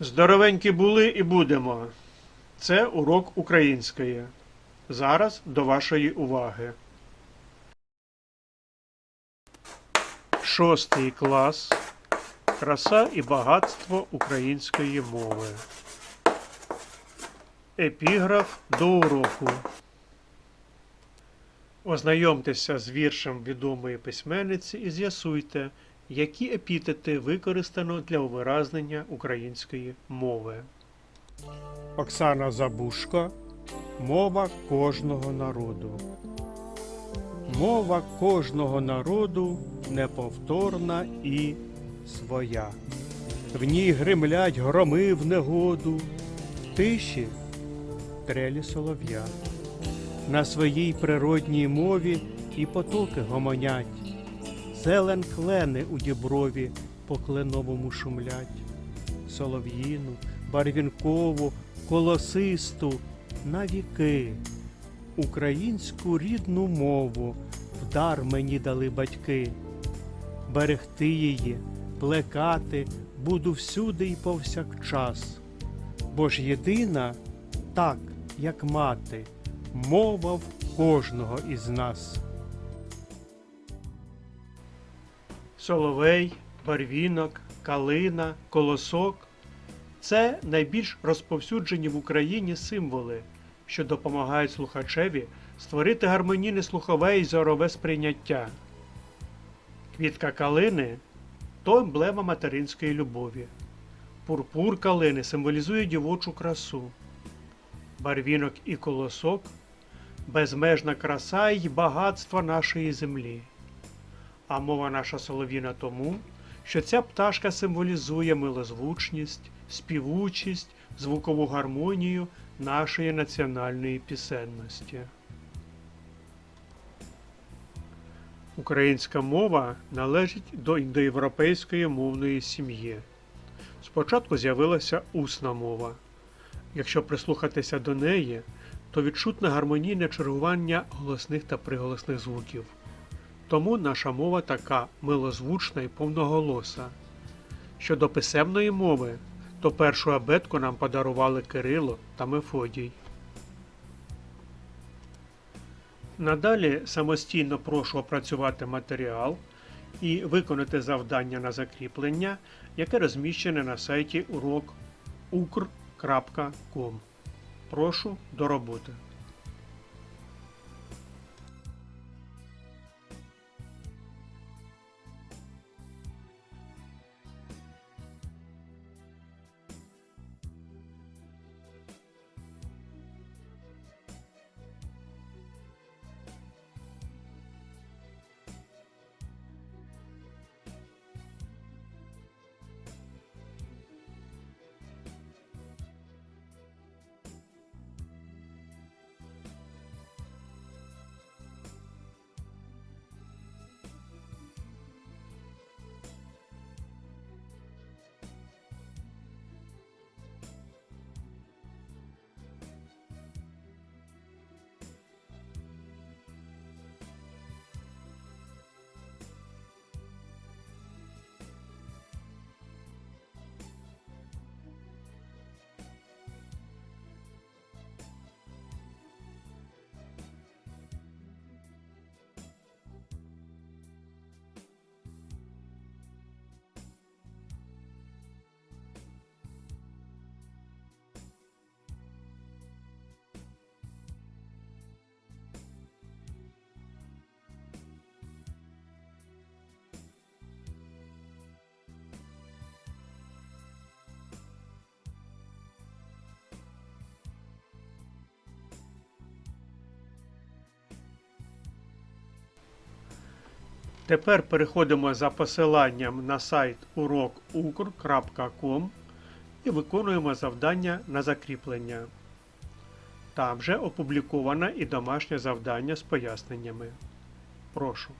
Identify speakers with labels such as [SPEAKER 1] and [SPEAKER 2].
[SPEAKER 1] Здоровенькі були і будемо. Це урок української. Зараз до вашої уваги. Шостий клас. Краса і багатство української мови. Епіграф до уроку. Ознайомтеся з віршем відомої письменниці і з'ясуйте, які епітети використано для увиразнення української мови. Оксана Забушко Мова кожного народу. Мова кожного народу неповторна і своя. В ній гримлять громи в негоду, тиші трелі солов'я. На своїй природній мові і потоки гомонять. Зелен клени у діброві по кленовому шумлять. Солов'їну, барвінкову, колосисту на віки. Українську рідну мову в дар мені дали батьки. Берегти її, плекати буду всюди й повсякчас. Бо ж єдина, так, як мати, мова в кожного із нас. Соловей, барвінок, калина, колосок це найбільш розповсюджені в Україні символи, що допомагають слухачеві створити гармонійне слухове і зорове сприйняття. Квітка калини то емблема материнської любові. Пурпур калини символізує дівочу красу. Барвінок і колосок безмежна краса й багатство нашої землі. А мова наша солов'їна тому, що ця пташка символізує милозвучність, співучість, звукову гармонію нашої національної пісенності. Українська мова належить до індоєвропейської мовної сім'ї. Спочатку з'явилася усна мова. Якщо прислухатися до неї, то відчутне гармонійне чергування голосних та приголосних звуків. Тому наша мова така милозвучна і повноголоса. Щодо писемної мови, то першу абетку нам подарували Кирило та Мефодій. Надалі самостійно прошу опрацювати матеріал і виконати завдання на закріплення, яке розміщене на сайті урок.ukr.com. Прошу до роботи. Тепер переходимо за посиланням на сайт урокукр.com і виконуємо завдання на закріплення. Там же опубліковано і домашнє завдання з поясненнями. Прошу.